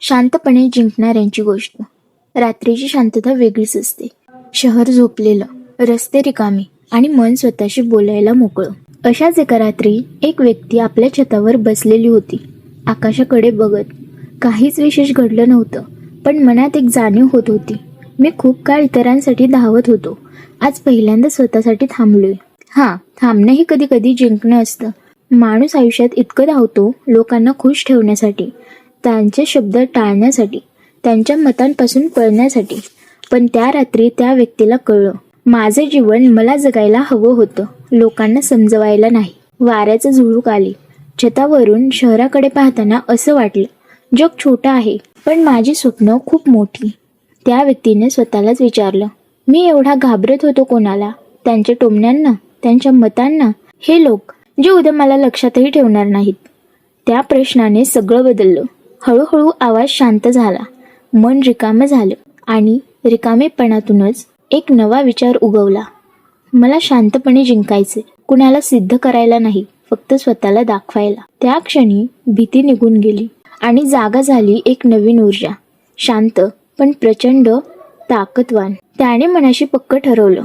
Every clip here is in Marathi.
शांतपणे जिंकणाऱ्यांची गोष्ट. रात्रीची शांतता वेगळीच असते. शहर झोपलेलं रस्ते रिकामे आणि मन स्वतःशी बोलायला मोकळं. अशाच एका रात्री एक व्यक्ती आपल्या छतावर बसलेली होती. आकाशाकडे बघत. काहीच विशेष घडलं नव्हतं पण मनात एक जाणीव होत होती. मी खूप काळ इतरांसाठी धावत होतो. आज पहिल्यांदा स्वतःसाठी थांबलोय. हा थांबणं हे कधी कधी जिंकणं असतं. माणूस आयुष्यात इतकं धावतो लोकांना खुश ठेवण्यासाठी. त्यांचे शब्द टाळण्यासाठी त्यांच्या मतांपासून पळण्यासाठी. पण त्या रात्री त्या व्यक्तीला कळलं माझं जीवन मला जगायला हवं होतं. लोकांना समजवायला नाही. वाऱ्याचं झुळूक आली. छतावरून शहराकडे पाहताना असं वाटलं जग छोटं आहे पण माझी स्वप्न खूप मोठी. त्या व्यक्तीने स्वतःलाच विचारलं मी एवढा घाबरत होतो कोणाला? त्यांच्या टोमण्यांना त्यांच्या मतांना? हे लोक जे उद्या मला लक्षातही ठेवणार नाहीत. त्या प्रश्नाने सगळं बदललं. हळूहळू आवाज शांत झाला. मन रिकामं झालं आणि रिकामेपणातूनच एक नवा विचार उगवला. मला शांतपणे जिंकायचे. कुणाला सिद्ध करायला नाही फक्त स्वतःला दाखवायला. त्या क्षणी भीती निघून गेली आणि जागा झाली एक नवीन ऊर्जा. शांत पण प्रचंड ताकदवान. त्याने मनाशी पक्क ठरवलं.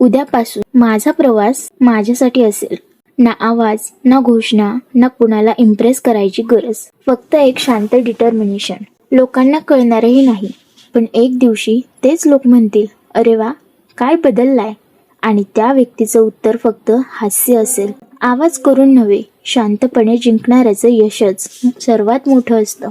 उद्यापासून माझा प्रवास माझ्यासाठी असेल. ना आवाज ना घोषणा ना कुणाला इम्प्रेस करायची गरज. फक्त एक शांत डिटर्मिनेशन लोकांना कळणारही नाही. पण एक दिवशी तेच लोक म्हणतील अरे वा काय बदललाय? आणि त्या व्यक्तीचं उत्तर फक्त हास्य असेल. आवाज करून नव्हे शांतपणे जिंकणाऱ्याचं यशच सर्वात मोठं असतं.